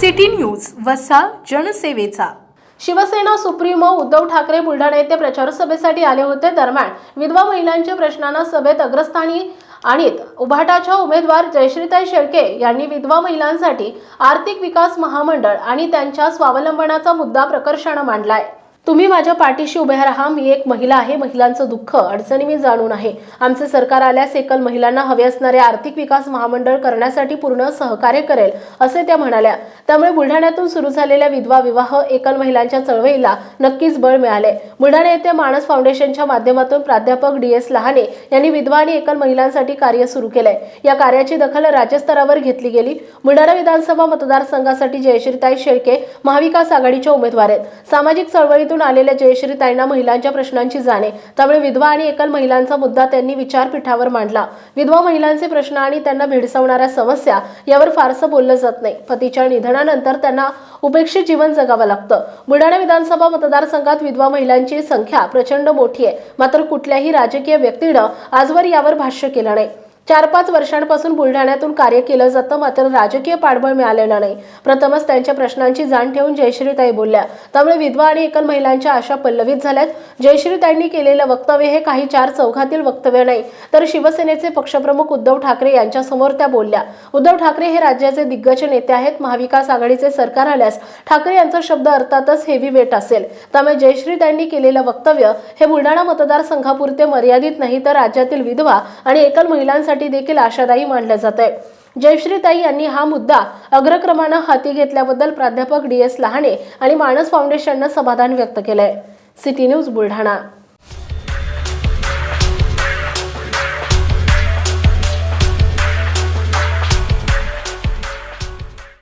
City news वसा जनसेवेचा. Shivsena supremo Uddhav Thackeray Buldhana येथे प्रचार सभेसाठी आले होते. दरम्यान विधवा महिलांच्या प्रश्नांना सभेत अग्रस्थानी आणीत उभाटाच्या उमेदवार जयश्रीताई शेळके यांनी विधवा महिलांसाठी आर्थिक विकास महामंडळ आणि त्यांच्या स्वावलंबनाचा मुद्दा प्रकर्षानं मांडलाय. तुम्ही माझ्या पाठीशी उभे राहा. मी एक महिला आहे. महिलांचं दुःख अडचणी मी जाणून आहे. आमचे सरकार आल्यास एकल महिलांना हवे असणारे आर्थिक विकास महामंडळ करण्यासाठी पूर्ण सहकार्य करेल असे त्या म्हणाल्या. त्यामुळे बुलढाण्यातून सुरू झालेल्या विधवा विवाह एकल महिलांच्या चळवळीला नक्कीच बळ मिळाले बुलढाणा येथे माणस फाउंडेशनच्या माध्यमातून प्राध्यापक डी एस लहाने यांनी विधवा आणि एकल महिलांसाठी कार्य सुरू केलंय. या कार्याची दखल राज्यस्तरावर घेतली गेली. बुलढाणा विधानसभा मतदारसंघासाठी जयश्रीताई शेळके महाविकास आघाडीच्या उमेदवार आहेत. सामाजिक चळवळीतून आलेल्या जयश्रीताईंना महिलांच्या प्रश्नांची जाणे त्यामुळे विधवा आणि एकल महिलांचा मुद्दा त्यांनी विचारपीठावर मांडला. विधवा महिलांचे प्रश्न आणि त्यांना भेडसावणाऱ्या समस्या यावर फारसं बोललं जात नाही. पतीच्या लग्नानंतर त्यांना उपेक्षित जीवन जगावं लागतं. बुलढाणा विधानसभा मतदारसंघात विधवा महिलांची संख्या प्रचंड मोठी आहे. मात्र कुठल्याही राजकीय व्यक्तीनं आजवर यावर भाष्य केलं नाही. चार पाच वर्षांपासून बुलढाण्यातून कार्य केलं जातं मात्र राजकीय पाठबळ मिळालेलं नाही. प्रथमच त्यांच्या प्रश्नांची जाण ठेवून जयश्रीताई बोलल्या. त्यामुळे विधवा आणि एकल महिलांच्या आशा पल्लवित झाल्यात. जयश्रीताईंनी केलेलं वक्तव्य हे काही चार चौघातील वक्तव्य नाही तर शिवसेनेचे पक्षप्रमुख उद्धव ठाकरे यांच्यासमोर त्या बोलल्या. उद्धव ठाकरे हे राज्याचे दिग्गज नेते आहेत. महाविकास आघाडीचे सरकार आल्यास ठाकरे यांचा शब्द अर्थातच हेवी वेट असेल. त्यामुळे जयश्रीताईंनी केलेलं वक्तव्य हे बुलढाणा मतदारसंघापुरते मर्यादित नाही तर राज्यातील विधवा आणि एकल महिलांसाठी देखील आशादायी मानलं जात आहे जयश्रीताई यांनी हा मुद्दा अग्रक्रमानं हाती घेतल्याबद्दल प्राध्यापक डी एस लहाने आणि मानस फाउंडेशननं समाधान व्यक्त केलंय. City news Buldhana.